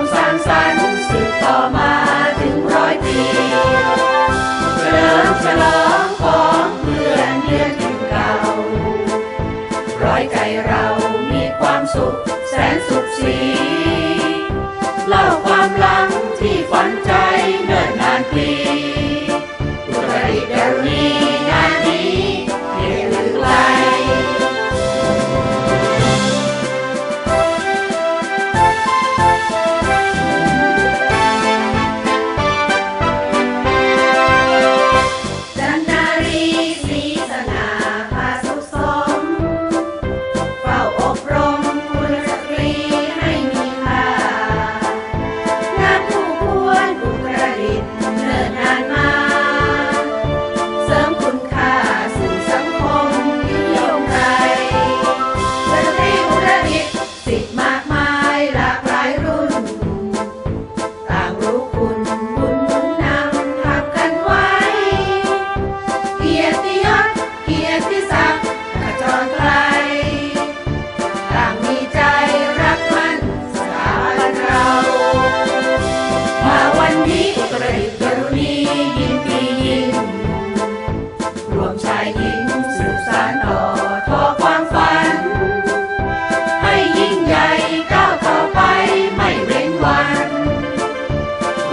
มสร้างสรรค์สืบต่อมาถึงร้อยปีเฉลิมฉลองของเพื่อนเดือนถึงเก่าร้อยไก่เรามีความสุขแสนสุขสีเล่า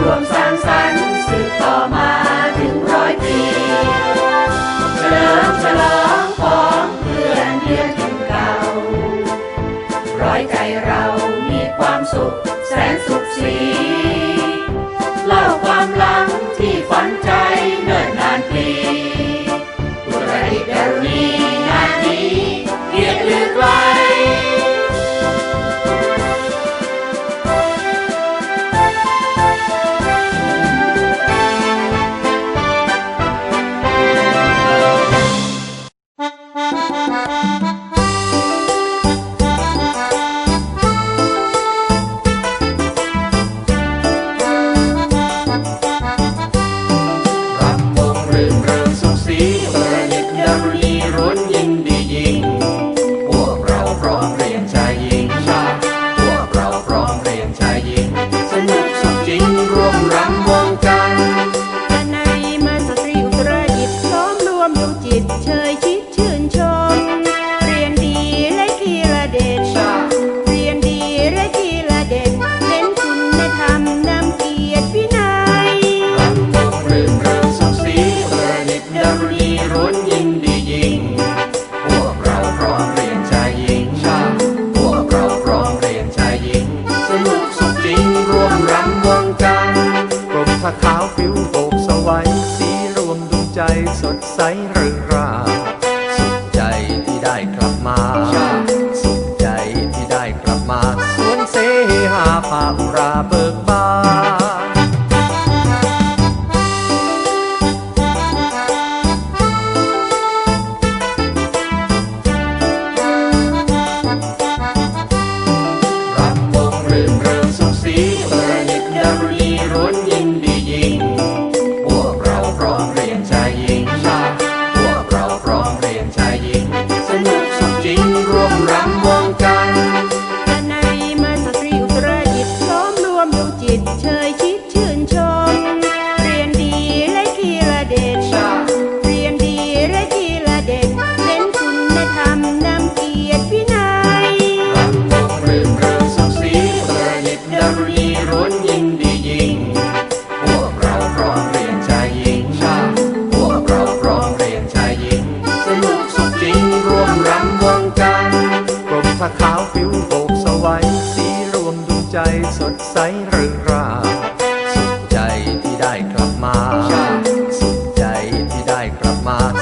ร่วมสร้างสรรค์สืบต่อมาถึงร้อยปีเฉลิมฉลองพ้องเพื่อนเดือนถึงเก่าร้อยใจเรามีความสุขแสนสุขสีเล่าความหลังที่ฝันใจ ใสเริงราสุขใจที่ได้กลับมา สุขใจที่ได้กลับมา สวนเสหาพาอุราเบิกบา my